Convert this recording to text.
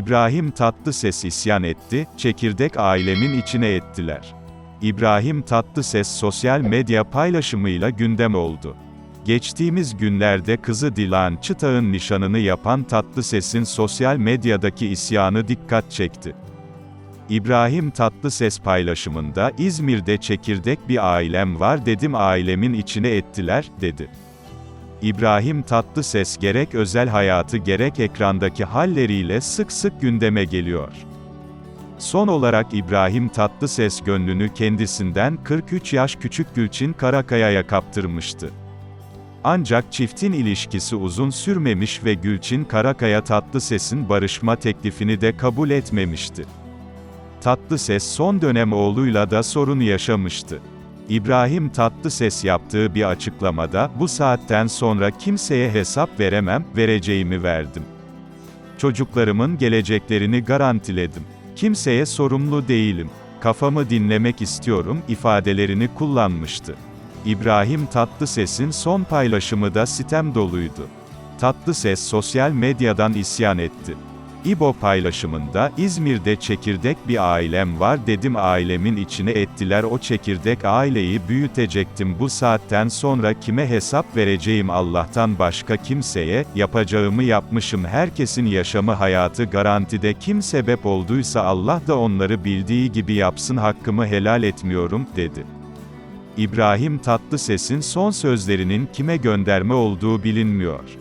İbrahim Tatlıses isyan etti, çekirdek ailemin içine ettiler. İbrahim Tatlıses sosyal medya paylaşımıyla gündem oldu. Geçtiğimiz günlerde kızı Dilan Çıtağ'ın nişanını yapan Tatlıses'in sosyal medyadaki isyanı dikkat çekti. İbrahim Tatlıses paylaşımında İzmir'de çekirdek bir ailem var dedim ailemin içine ettiler, dedi. İbrahim Tatlıses gerek özel hayatı gerek ekrandaki halleriyle sık sık gündeme geliyor. Son olarak İbrahim Tatlıses gönlünü kendisinden 43 yaş küçük Gülçin Karakaya'ya kaptırmıştı. Ancak çiftin ilişkisi uzun sürmemiş ve Gülçin Karakaya Tatlıses'in barışma teklifini de kabul etmemişti. Tatlıses son dönem oğluyla da sorun yaşamıştı. İbrahim Tatlıses yaptığı bir açıklamada, bu saatten sonra kimseye hesap veremem, vereceğimi verdim. Çocuklarımın geleceklerini garantiledim. Kimseye sorumlu değilim. Kafamı dinlemek istiyorum ifadelerini kullanmıştı. İbrahim Tatlıses'in son paylaşımı da sitem doluydu. Tatlıses sosyal medyadan isyan etti. İbo paylaşımında, İzmir'de çekirdek bir ailem var dedim. Ailemin içine ettiler o çekirdek aileyi büyütecektim. Bu saatten sonra kime hesap vereceğim? Allah'tan başka kimseye, yapacağımı yapmışım. Herkesin yaşamı hayatı garantide. Kim sebep olduysa Allah da onları bildiği gibi yapsın. Hakkımı helal etmiyorum, dedi. İbrahim Tatlıses'in son sözlerinin kime gönderme olduğu bilinmiyor.